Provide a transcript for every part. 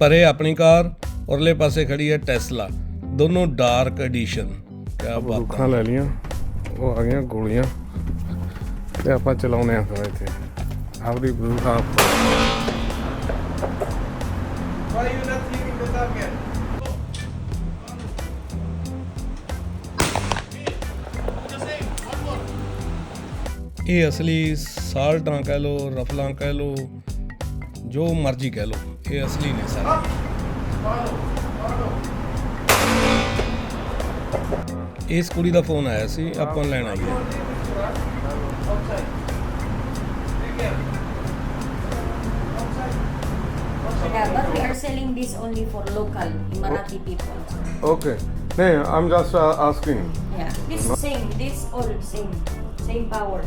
ਪਰੇ ਆਪਣੀ ਕਾਰ ਉਰਲੇ ਪਾਸੇ ਖੜੀ ਹੈ ਟੈਸਲਾ ਦੋਨੋਂ ਡਾਰਕ ਐਡੀਸ਼ਨ ਕੀ ਬਾਤ ਬੰਦੂਕਾਂ ਲੈ ਲੀਆਂ ਉਹ ਆ ਗਈਆਂ ਗੋਲੀਆਂ। ਤੇ ਆਪਾਂ ਚਲਾਉਨੇ ਆ ਫਿਰ ਇੱਥੇ। ਆਪਦੀ ਬੰਦੂਕ ਆਪ ਇਹ ਅਸਲੀ ਸਾਲਟਾਂ ਕਹਿ ਲੋ ਰਫਲਾਂ ਕਹਿ ਲੋ ਜੋ ਮਰਜ਼ੀ ਕਹਿ ਲੋ ਇਹ ਅਸਲੀ ਨੇ ਸਾਰੇ ਇਸ ਕੁੜੀ ਦਾ ਫੋਨ ਆਇਆ ਸੀ ਆਪਾਂ ਲੈਣ ਆਈ ਹੈ Yeah, but we are selling this only for local Emirati people. Okay ਨਹੀਂ ਆਮ just asking Yeah, this same, this all same, same power.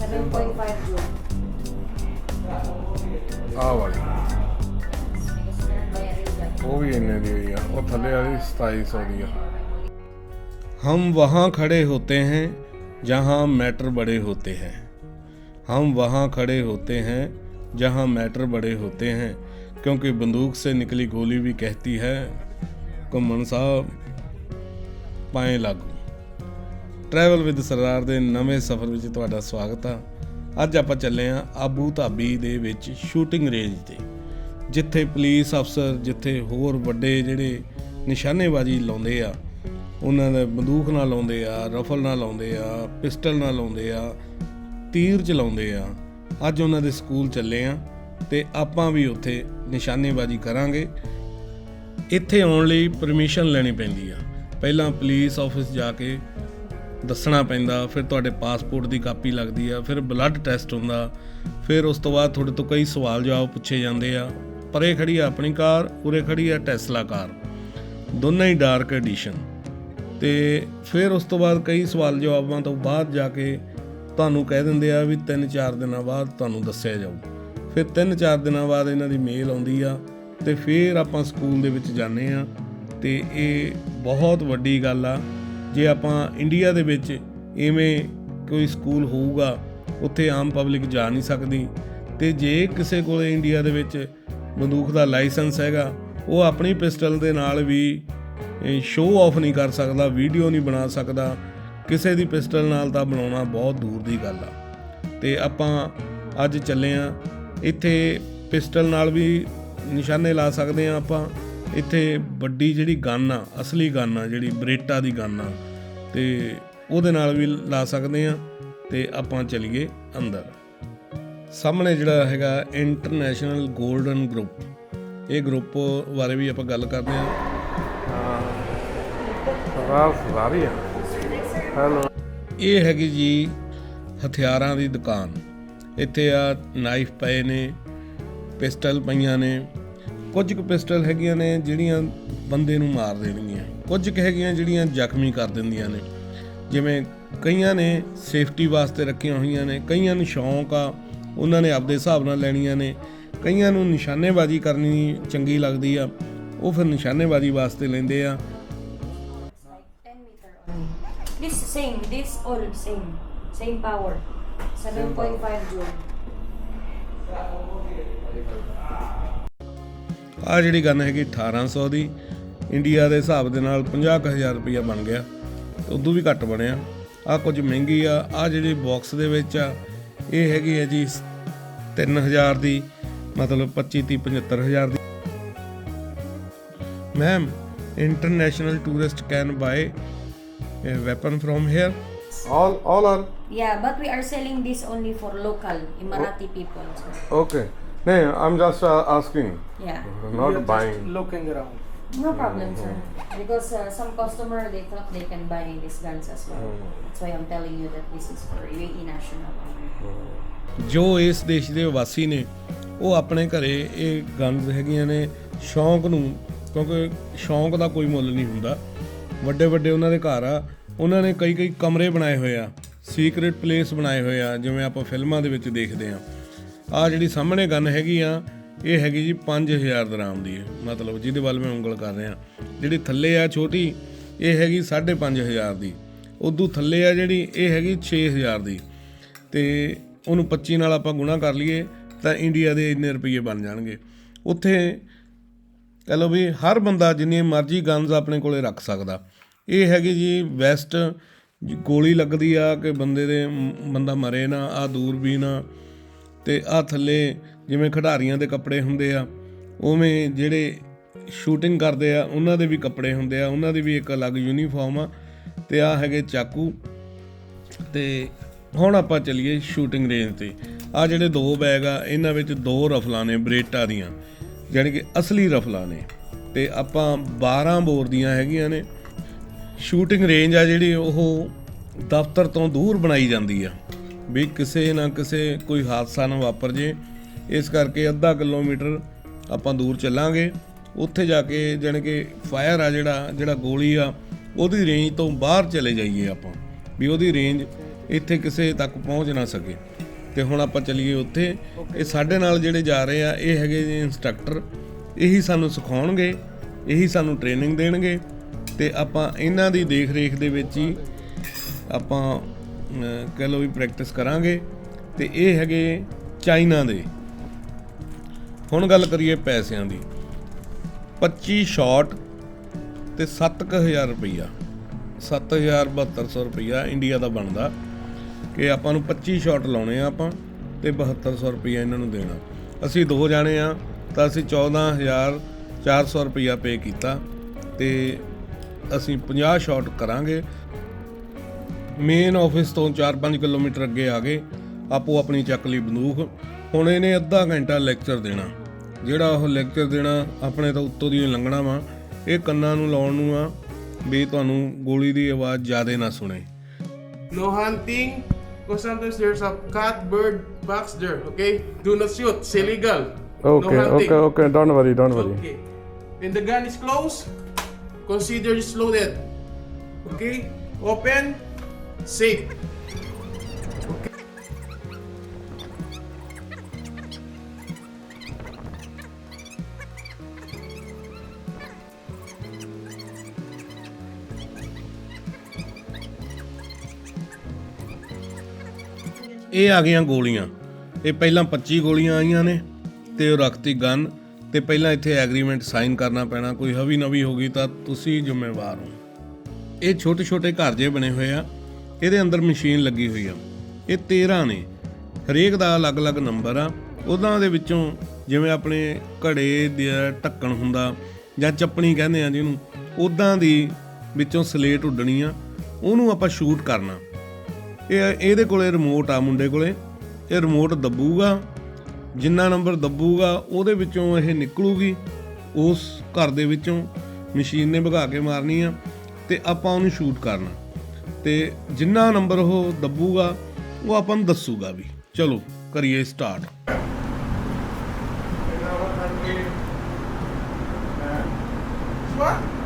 7.5 joule. ਆ ਵਾਲੀ ਉਹ ਵੀ ਇੰਨੇ ਦੀ ਹੋਈ ਆ ਉਹ ਥੱਲੇ ਵਾਲੀ 2700 ਦੀ ਆ हम वहाँ खड़े होते हैं जहाँ मैटर बड़े होते हैं हम वहाँ खड़े होते हैं जहाँ मैटर बड़े होते हैं क्योंकि बंदूक से निकली गोली भी कहती है ਘੁੰਮਣ ਸਾਹਿਬ ਪਾਏ ਲਾਗੂ ਟਰੈਵਲ ਵਿਦ ਸਰਦਾਰ ਦੇ ਨਵੇਂ ਸਫ਼ਰ ਵਿੱਚ ਤੁਹਾਡਾ ਸਵਾਗਤ ਆ ਅੱਜ ਆਪਾਂ ਚੱਲੇ ਆ ਆਬੂ ਧਾਬੀ ਦੇ ਵਿੱਚ ਸ਼ੂਟਿੰਗ ਰੇਂਜ ਤੇ ਜਿੱਥੇ ਪੁਲਿਸ ਅਫਸਰ, ਜਿੱਥੇ ਹੋਰ ਵੱਡੇ ਜਿਹੜੇ ਨਿਸ਼ਾਨੇਬਾਜ਼ੀ ਲਾਉਂਦੇ ਆ, ਉਹਨਾਂ ਦੇ ਬੰਦੂਕ ਨਾਲ ਲਾਉਂਦੇ ਆ, ਰਫਲ ਨਾਲ ਲਾਉਂਦੇ ਆ, ਪਿਸਟਲ ਨਾਲ ਲਾਉਂਦੇ ਆ, ਤੀਰ ਚਲਾਉਂਦੇ ਆ, ਅੱਜ ਉਹਨਾਂ ਦੇ ਸਕੂਲ ਚੱਲੇ ਆ ਤੇ ਆਪਾਂ ਵੀ ਉੱਥੇ ਨਿਸ਼ਾਨੇਬਾਜ਼ੀ ਕਰਾਂਗੇ। ਇੱਥੇ ਆਉਣ ਲਈ ਪਰਮਿਸ਼ਨ ਲੈਣੀ ਪੈਂਦੀ ਆ। ਪਹਿਲਾਂ ਪੁਲਿਸ ਆਫਿਸ ਜਾ ਕੇ ਦੱਸਣਾ ਪੈਂਦਾ, ਫਿਰ ਤੁਹਾਡੇ ਪਾਸਪੋਰਟ ਦੀ ਕਾਪੀ ਲੱਗਦੀ ਆ, ਫਿਰ ਬਲੱਡ ਟੈਸਟ ਹੁੰਦਾ, ਫਿਰ ਉਸ ਤੋਂ ਬਾਅਦ ਤੁਹਾਡੇ ਤੋਂ ਕਈ ਸਵਾਲ ਜਵਾਬ ਪੁੱਛੇ ਜਾਂਦੇ ਆ। ਪਰੇ ਖੜੀ ਆ ਆਪਣੀ ਕਾਰ, ਉਰੇ ਖੜੀ ਆ ਟੈਸਲਾ ਕਾਰ। ਦੋਨਾਂ ਹੀ ਡਾਰਕ ਐਡੀਸ਼ਨ ਤੇ ਫਿਰ ਉਸ ਤੋਂ ਬਾਅਦ ਕਈ ਸਵਾਲ ਜਵਾਬਾਂ ਤੋਂ ਬਾਅਦ ਜਾ ਕੇ ਤੁਹਾਨੂੰ ਕਹਿ ਦਿੰਦੇ ਆ ਵੀ 3-4 ਦਿਨਾਂ ਬਾਅਦ ਤੁਹਾਨੂੰ ਦੱਸਿਆ ਜਾਊ। ਫਿਰ 3-4 ਦਿਨਾਂ ਬਾਅਦ ਇਹਨਾਂ ਦੀ ਮੇਲ ਆਉਂਦੀ ਆ ਤੇ ਫਿਰ ਆਪਾਂ ਸਕੂਲ ਦੇ ਵਿੱਚ ਜਾਂਦੇ ਆ। ਤੇ ਇਹ ਬਹੁਤ ਵੱਡੀ ਗੱਲ ਆ, ਜੇ ਆਪਾਂ ਇੰਡੀਆ ਦੇ ਵਿੱਚ ਐਵੇਂ ਕੋਈ ਸਕੂਲ ਹੋਊਗਾ, ਉੱਥੇ ਆਮ ਪਬਲਿਕ ਜਾ ਨਹੀਂ ਸਕਦੀ। ਤੇ ਜੇ ਕਿਸੇ ਕੋਲ ਇੰਡੀਆ ਦੇ ਵਿੱਚ ਬੰਦੂਕ ਦਾ ਲਾਇਸੈਂਸ ਹੈਗਾ, ਉਹ ਆਪਣੀ ਪਿਸਟਲ ਦੇ ਨਾਲ ਵੀ ਸ਼ੋਅ ਆਫ ਨਹੀਂ ਕਰ ਸਕਦਾ ਵੀਡੀਓ ਨਹੀਂ ਬਣਾ ਸਕਦਾ, ਕਿਸੇ ਦੀ ਪਿਸਟਲ ਨਾਲ ਤਾਂ ਬਣਾਉਣਾ ਬਹੁਤ ਦੂਰ ਦੀ ਗੱਲ ਆ। ਤੇ ਆਪਾਂ ਅੱਜ ਚੱਲੇ ਆ, ਇੱਥੇ ਪਿਸਟਲ ਨਾਲ ਵੀ ਨਿਸ਼ਾਨੇ ਲਾ ਸਕਦੇ ਆ ਆਪਾਂ। ਇੱਥੇ ਵੱਡੀ ਜਿਹੜੀ ਗਨ ਆ, ਅਸਲੀ ਗਨ ਆ, ਜਿਹੜੀ ਬਰੇਟਾ ਦੀ ਗਨ ਆ, ਤੇ ਉਹਦੇ ਨਾਲ ਵੀ ਲਾ ਸਕਦੇ ਆ, ਤੇ ਆਪਾਂ ਚਲੀਏ ਅੰਦਰ। ਸਾਹਮਣੇ ਜਿਹੜਾ ਹੈਗਾ ਇੰਟਰਨੈਸ਼ਨਲ 골ਡਨ ਗਰੁੱਪ ਇਹ ਗਰੁੱਪ ਬਾਰੇ ਵੀ ਆਪਾਂ ਗੱਲ ਕਰਦੇ ਹਾਂ। ਸਰਦਾਰ ਸਰਦਾਰੀ ਹੈਲੋ ਇਹ ਹੈਗੀ ਜੀ ਹਥਿਆਰਾਂ ਦੀ ਦੁਕਾਨ। ਇੱਥੇ ਆ ਨਾਈਫ ਪਏ ਨੇ ਪਿਸਟਲ ਪਈਆਂ ਨੇ। ਕੁਝ ਕੁ ਪਿਸਟਲ ਹੈਗੀਆਂ ਨੇ ਜਿਹੜੀਆਂ ਬੰਦੇ ਨੂੰ ਮਾਰ ਦੇਣਗੀਆਂ। ਕੁਝ ਕੁ ਹੈਗੀਆਂ ਜਿਹੜੀਆਂ ਜ਼ਖਮੀ ਕਰ ਦਿੰਦੀਆਂ ਨੇ। ਜਿਵੇਂ ਕਈਆਂ ਨੇ ਸੇਫਟੀ ਵਾਸਤੇ ਰੱਖੀਆਂ ਹੋਈਆਂ ਨੇ, ਕਈਆਂ ਨੂੰ ਸ਼ੌਂਕ ਆ ਉਹਨਾਂ ਨੇ ਆਪਦੇ ਹਿਸਾਬ ਨਾਲ ਲੈਣੀਆਂ ਨੇ ਕਈਆਂ ਨੂੰ ਨਿਸ਼ਾਨੇਬਾਜ਼ੀ ਕਰਨੀ ਚੰਗੀ ਲੱਗਦੀ ਆ ਉਹ ਫਿਰ ਨਿਸ਼ਾਨੇਬਾਜ਼ੀ ਵਾਸਤੇ ਲੈਂਦੇ ਆ 10 meter only. This same, this all same, same power. 7.5 joule. ਆ ਜਿਹੜੀ ਗਨ ਹੈਗੀ 1800 ਦੀ ਇੰਡੀਆ ਦੇ ਹਿਸਾਬ ਦੇ ਨਾਲ 50000 ਰੁਪਇਆ ਬਣ ਗਿਆ ਉਦੋਂ ਵੀ ਘੱਟ ਬਣਿਆ ਆ ਕੁਝ ਮਹਿੰਗੀ ਆ ਆ ਜਿਹੜੀ ਬਾਕਸ ਦੇ ਵਿੱਚ ਆ ਇਹ ਹੈਗੀ ਹੈ ਜੀ 3000 ਦੀ ਮਤਲਬ 25 30 75000 ਦੀ ma'am international tourist can buy a weapon from here all all are Yeah, but we are selling this only for local Emirati people. sir. Okay ਨਹੀਂ I'm just asking Yeah. Not buying looking around. No problem, sir. Because uh, some customer they thought they can buy these guns as well. That's why I'm telling you that this is for UAE national. ਜੋ ਇਸ ਦੇਸ਼ ਦੇ ਵਾਸੀ ਨੇ ਉਹ ਆਪਣੇ ਘਰੇ ਇਹ ਗਨਜ਼ ਹੈਗੀਆਂ ਨੇ ਸ਼ੌਂਕ ਨੂੰ ਕਿਉਂਕਿ ਸ਼ੌਂਕ ਦਾ ਕੋਈ ਮੁੱਲ ਨਹੀਂ ਹੁੰਦਾ ਵੱਡੇ ਵੱਡੇ ਉਹਨਾਂ ਦੇ ਘਰ ਆ ਉਹਨਾਂ ਨੇ ਕਈ ਕਈ ਕਮਰੇ ਬਣਾਏ ਹੋਏ ਆ ਸੀਕ੍ਰੀਟ ਪਲੇਸ ਬਣਾਏ ਹੋਏ ਆ ਜਿਵੇਂ ਆਪਾਂ ਫਿਲਮਾਂ ਦੇ ਵਿੱਚ ਦੇਖਦੇ ਆ ਆ ਜਿਹੜੀ ਸਾਹਮਣੇ ਗਨ ਹੈਗੀ ਆ ਇਹ ਹੈਗੀ ਜੀ 5000 ਦਰਾਮ ਦੀ ਮਤਲਬ ਜਿਹਦੇ ਵੱਲ ਮੈਂ ਉਂਗਲ ਕਰ ਰਿਹਾ। ਜਿਹੜੀ ਥੱਲੇ ਆ ਛੋਟੀ, ਇਹ ਹੈਗੀ 5500 ਦੀ। ਉਦੋਂ ਥੱਲੇ ਆ ਜਿਹੜੀ, ਇਹ ਹੈਗੀ 6000 ਦੀ। ਤੇ ਉਹਨੂੰ 25 ਨਾਲ ਆਪਾਂ ਗੁਣਾ ਕਰ ਲਈਏ, ਤਾਂ ਇੰਡੀਆ ਦੇ ਇੰਨੇ ਰੁਪਏ ਬਣ ਜਾਣਗੇ। ਉੱਥੇ, ਕਹ ਲਓ ਵੀ ਹਰ ਬੰਦਾ ਜਿੰਨੀ ਮਰਜ਼ੀ ਗਨਜ਼ ਆਪਣੇ ਕੋਲੇ ਰੱਖ ਸਕਦਾ। ਇਹ ਹੈਗੀ ਜੀ ਵੈਸਟ ਗੋਲੀ ਲੱਗਦੀ ਆ ਕਿ ਬੰਦੇ ਦੇ, ਬੰਦਾ ਮਰੇ ਨਾ ਆ ਦੂਰਬੀਨ ਆ। ਤੇ ਆ ਥੱਲੇ ਜਿਵੇਂ ਖਿਡਾਰੀਆਂ ਦੇ ਕੱਪੜੇ ਹੁੰਦੇ ਆ, ਉਵੇਂ ਜਿਹੜੇ ਸ਼ੂਟਿੰਗ ਕਰਦੇ ਆ, ਉਹਨਾਂ ਦੇ ਵੀ ਕੱਪੜੇ ਹੁੰਦੇ ਆ, ਉਹਨਾਂ ਦੀ ਵੀ ਇੱਕ ਅਲੱਗ ਯੂਨੀਫਾਰਮ ਆ ਤੇ ਆ ਹੈਗੇ ਚਾਕੂ ਤੇ ਹੁਣ ਆਪਾਂ ਚੱਲੀਏ ਸ਼ੂਟਿੰਗ ਰੇਂਜ ਤੇ। ਆ ਜਿਹੜੇ ਦੋ ਬੈਗ ਆ, ਇਹਨਾਂ ਵਿੱਚ ਦੋ ਰਫਲਾਂ ਨੇ, ਬਰੇਟਾ ਦੀਆਂ, ਜਾਣੀ ਕਿ ਅਸਲੀ ਰਫਲਾਂ ਨੇ। ਤੇ ਆਪਾਂ 12 ਬੋਰ ਦੀਆਂ ਹੈਗੀਆਂ ਨੇ। ਸ਼ੂਟਿੰਗ ਰੇਂਜ ਆ ਜਿਹੜੀ, ਉਹ ਦਫ਼ਤਰ ਤੋਂ ਦੂਰ ਬਣਾਈ ਜਾਂਦੀ ਆ। ਵੀ ਕਿਸੇ ਨਾ ਕਿਸੇ ਕੋਈ ਹਾਦਸਾ ਨਾ ਵਾਪਰ ਜੇ। ਇਸ ਕਰਕੇ ਅੱਧਾ ਕਿਲੋਮੀਟਰ ਆਪਾਂ ਦੂਰ ਚੱਲਾਂਗੇ। ਉੱਥੇ ਜਾ ਕੇ ਜਾਣੀ ਕਿ ਫਾਇਰ ਆ ਜਿਹੜਾ ਜਿਹੜਾ ਗੋਲੀ ਆ, ਉਹਦੀ ਰੇਂਜ ਤੋਂ ਬਾਹਰ ਚਲੇ ਜਾਈਏ ਆਪਾਂ, ਵੀ ਉਹਦੀ ਰੇਂਜ ਇੱਥੇ ਕਿਸੇ ਤੱਕ ਪਹੁੰਚ ਨਾ ਸਕੇ। ਤੇ ਹੁਣ ਆਪਾਂ ਚੱਲੀਏ ਉੱਥੇ। ਇਹ ਸਾਡੇ ਨਾਲ ਜਿਹੜੇ ਜਾ ਰਹੇ ਆ, ਇਹ ਹੈਗੇ ਜੀ ਇੰਸਟ੍ਰਕਟਰ ਇਹੀ ਸਾਨੂੰ ਸਿਖਾਉਣਗੇ, ਇਹੀ ਸਾਨੂੰ ਟ੍ਰੇਨਿੰਗ ਦੇਣਗੇ। ਤੇ ਆਪਾਂ ਇਹਨਾਂ ਦੀ ਦੇਖ ਰੇਖ ਦੇ ਵਿੱਚ ਹੀ ਆਪਾਂ ਕਹਿ ਲਓ ਵੀ ਪ੍ਰੈਕਟਿਸ ਕਰਾਂਗੇ ਤੇ ਇਹ ਹੈਗੇ ਚਾਈਨਾ ਦੇ। ਹੁਣ ਗੱਲ ਕਰੀਏ ਪੈਸਿਆਂ ਦੀ। 25 ਸ਼ਾਟ ਤੇ 7000 ਰੁਪਈਆ। 7700 ਰੁਪਈਆ ਇੰਡੀਆ ਦਾ ਬਣਦਾ ਕਿ ਆਪਾਂ ਨੂੰ 25 ਸ਼ਾਟ ਲਾਉਣੇ ਆ ਆਪਾਂ ਤੇ 7200 ਰੁਪਈਆ ਇਹਨਾਂ ਨੂੰ ਦੇਣਾ। ਅਸੀਂ ਦੋ ਜਾਣੇ ਆ ਤਾਂ ਅਸੀਂ 14400 ਰੁਪਈਆ ਪੇ ਕੀਤਾ ਤੇ ਅਸੀਂ 50 ਸ਼ਾਟ ਕਰਾਂਗੇ ਮੇਨ ਆਫਿਸ ਤੋਂ 4-5 ਕਿਲੋਮੀਟਰ ਅੱਗੇ ਆ ਗਏ ਆਪੋ ਆਪਣੀ ਚੱਕ ਲਈ ਬੰਦੂਕ ਹੁਣ ਇਹਨੇ ਅੱਧਾ ਘੰਟਾ ਲੈਕਚਰ ਦੇਣਾ ਜਿਹੜਾ ਉਹ ਲੈਕਚਰ ਦੇਣਾ ਆਪਣੇ ਤਾਂ ਉੱਤੋਂ ਦੀ ਲੰਘਣਾ ਵਾ ਇਹ ਕੰਨਾਂ ਨੂੰ ਲਾਉਣ ਨੂੰ ਆ ਵੀ ਤੁਹਾਨੂੰ ਗੋਲੀ ਦੀ ਆਵਾਜ਼ ਜ਼ਿਆਦਾ ਨਾ ਸੁਣੇ No hunting, because sometimes there's a cat, bird, fox there. Okay, do not shoot. It's illegal. Okay no hunting. Okay okay don't worry don't worry Okay. When the gun is closed, consider it's loaded. Okay, open, safe. ਇਹ ਆ ਗਈਆਂ ਗੋਲੀਆਂ। ਇਹ ਪਹਿਲਾਂ 25 ਗੋਲੀਆਂ ਆਈਆਂ ਨੇ ਤੇ ਉਹ ਰੱਖਤੀ ਗਨ ਤੇ ਪਹਿਲਾਂ ਇੱਥੇ ਐਗਰੀਮੈਂਟ ਸਾਈਨ ਕਰਨਾ ਪੈਣਾ। ਕੋਈ ਹਵੀ ਨਵੀ ਹੋ ਗਈ ਤਾਂ ਤੁਸੀਂ ਜ਼ਿੰਮੇਵਾਰ ਹੋ। ਇਹ ਛੋਟੇ ਛੋਟੇ ਘਰ ਜੇ ਬਣੇ ਹੋਏ ਆ। ਇਹਦੇ ਅੰਦਰ ਮਸ਼ੀਨ ਲੱਗੀ ਹੋਈ ਆ। ਇਹ 13 ਨੇ। ਹਰੇਕ ਦਾ ਅਲੱਗ-ਅਲੱਗ ਨੰਬਰ ਆ। ਉਹਨਾਂ ਦੇ ਵਿੱਚੋਂ ਜਿਵੇਂ ਆਪਣੇ ਘੜੇ ਦਾ ਢੱਕਣ ਹੁੰਦਾ ਜਾਂ ਚੱਪਣੀ ਕਹਿੰਦੇ ਆ ਜਿਹਨੂੰ ਉਦਾਂ ਦੀ ਵਿੱਚੋਂ ਸਲੇਟ ਉੱਡਣੀ ਆ। ਉਹਨੂੰ ਆਪਾਂ ਸ਼ੂਟ ਕਰਨਾ। ਇਹ ਇਹਦੇ ਕੋਲੇ ਰਿਮੋਟ ਆ ਮੁੰਡੇ ਕੋਲੇ। ਇਹ ਰਿਮੋਟ ਦੱਬੂਗਾ। ਜਿੰਨਾ ਨੰਬਰ ਦੱਬੂਗਾ, ਉਹਦੇ ਵਿੱਚੋਂ ਇਹ ਨਿਕਲੂਗੀ। ਉਸ ਘਰ ਦੇ ਵਿੱਚੋਂ ਮਸ਼ੀਨ ਨੇ ਭਗਾ ਕੇ ਮਾਰਨੀ ਆ ਤੇ ਆਪਾਂ ਉਹਨੂੰ ਸ਼ੂਟ ਕਰਨਾ। ਤੇ ਜਿੰਨਾ ਨੰਬਰ ਉਹ ਦੱਬੂਗਾ ਉਹ ਆਪਾਂ ਨੂੰ ਦੱਸੂਗਾ ਵੀ। ਚਲੋ ਕਰੀਏ ਸਟਾਰਟ What?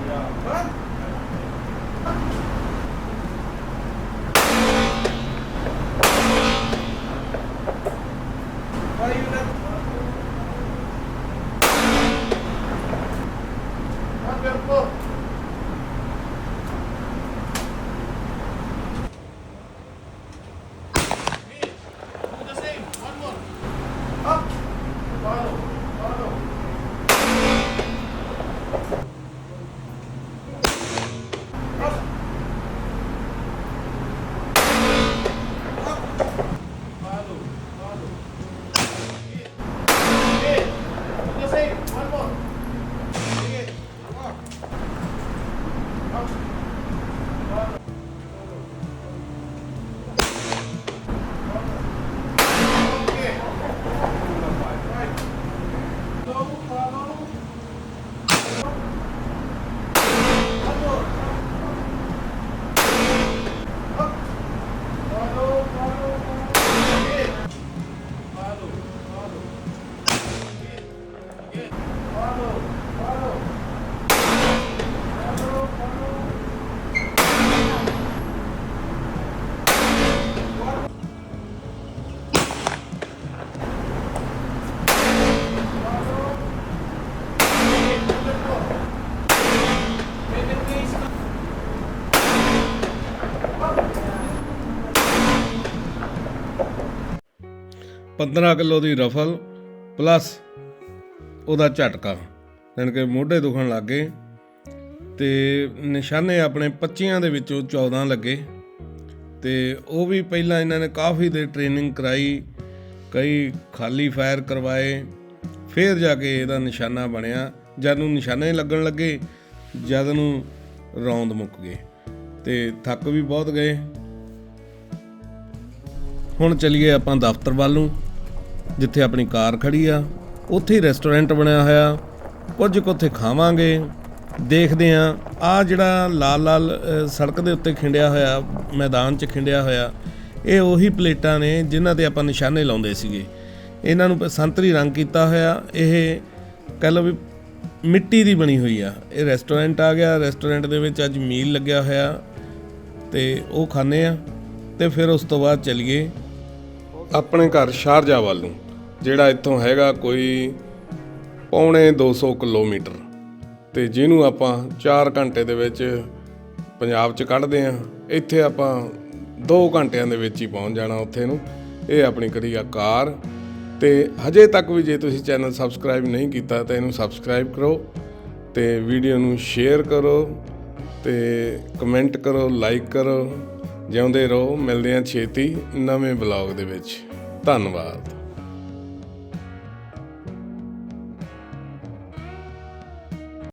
15 ਕਿਲੋ ਦੀ ਰਫਲ ਪਲੱਸ ਉਹਦਾ ਝਟਕਾ, ਯਾਨੀ ਕਿ ਮੋਢੇ ਦੁਖਣ ਲੱਗ ਗਏ ਤੇ ਨਿਸ਼ਾਨੇ ਆਪਣੇ 25 ਦੇ ਵਿੱਚੋਂ 14 ਲੱਗੇ ਤੇ ਉਹ ਵੀ ਪਹਿਲਾਂ ਇਹਨਾਂ ਨੇ ਕਾਫੀ ਦੇ ਟ੍ਰੇਨਿੰਗ ਕਰਾਈ, ਕਈ ਖਾਲੀ ਫਾਇਰ ਕਰਵਾਏ, ਫਿਰ ਜਾ ਕੇ ਇਹਦਾ ਨਿਸ਼ਾਨਾ ਬਣਿਆ। ਜਦ ਨੂੰ ਨਿਸ਼ਾਨੇ ਲੱਗਣ ਲੱਗੇ, ਜਦ ਨੂੰ ਰੌਂਦ ਮੁੱਕ ਗਏ ਤੇ ਥੱਕ ਵੀ ਬਹੁਤ ਗਏ। ਹੁਣ ਚਲੀਏ ਆਪਾਂ ਦਫ਼ਤਰ ਵੱਲ ਨੂੰ। ਜਿੱਥੇ ਆਪਣੀ ਕਾਰ ਖੜੀ ਆ, ਉੱਥੇ ਹੀ ਰੈਸਟੋਰੈਂਟ ਬਣਿਆ ਹੋਇਆ। ਕੁਝ ਕੁ ਉੱਥੇ ਖਾਵਾਂਗੇ। ਦੇਖਦੇ ਆ ਆ ਜਿਹੜਾ ਲਾਲ ਲਾਲ ਸੜਕ ਦੇ ਉੱਤੇ ਖਿੰਡਿਆ ਹੋਇਆ, ਮੈਦਾਨ 'ਚ ਖਿੰਡਿਆ ਹੋਇਆ, ਇਹ ਉਹੀ ਪਲੇਟਾਂ ਨੇ ਜਿਨ੍ਹਾਂ ਤੇ ਆਪਾਂ ਨਿਸ਼ਾਨੇ ਲਾਉਂਦੇ ਸੀਗੇ। ਇਹਨਾਂ ਨੂੰ ਸੰਤਰੀ ਰੰਗ ਕੀਤਾ ਹੋਇਆ। ਇਹ ਕਹਿ ਲਓ ਵੀ ਮਿੱਟੀ ਦੀ ਬਣੀ ਹੋਈ ਆ। ਇਹ ਰੈਸਟੋਰੈਂਟ ਆ ਗਿਆ। ਰੈਸਟੋਰੈਂਟ ਦੇ ਵਿੱਚ ਅੱਜ ਮੀਲ ਲੱਗਿਆ ਹੋਇਆ ਤੇ ਉਹ ਖਾਣੇ ਆ ਤੇ ਫਿਰ ਉਸ ਤੋਂ ਬਾਅਦ ਚਲੀਏ। ਆਪਣੇ ਘਰ ਸ਼ਾਰਜਾ ਵੱਲ ਨੂੰ, ਜਿਹੜਾ ਇੱਥੋਂ ਹੈਗਾ ਕੋਈ ਪੌਣੇ 200 ਕਿਲੋਮੀਟਰ। ਤੇ ਜਿਹਨੂੰ ਆਪਾਂ 4 ਘੰਟੇ ਦੇ ਵਿੱਚ ਪੰਜਾਬ 'ਚ ਕੱਢਦੇ ਆ, ਇੱਥੇ ਆਪਾਂ 2 ਘੰਟਿਆਂ ਦੇ ਵਿੱਚ ਹੀ ਪਹੁੰਚ ਜਾਣਾ ਉੱਥੇ ਨੂੰ। ਇਹ ਆਪਣੀ ਕਰੀ ਆ ਕਾਰ। ਤੇ ਹਜੇ ਤੱਕ ਵੀ ਜੇ ਤੁਸੀਂ ਚੈਨਲ ਸਬਸਕ੍ਰਾਈਬ ਨਹੀਂ ਕੀਤਾ, ਤਾਂ ਇਹਨੂੰ ਸਬਸਕ੍ਰਾਈਬ ਕਰੋ, ਤੇ ਵੀਡੀਓ ਨੂੰ ਸ਼ੇਅਰ ਕਰੋ, ਤੇ ਕਮੈਂਟ ਕਰੋ, ਲਾਈਕ ਕਰੋ। ਜਿਉਂਦੇ ਰਹੋ ਮਿਲਦੇ ਹਾਂ ਛੇਤੀ ਨਵੇਂ ਬਲੌਗ ਦੇ ਵਿੱਚ। ਧੰਨਵਾਦ।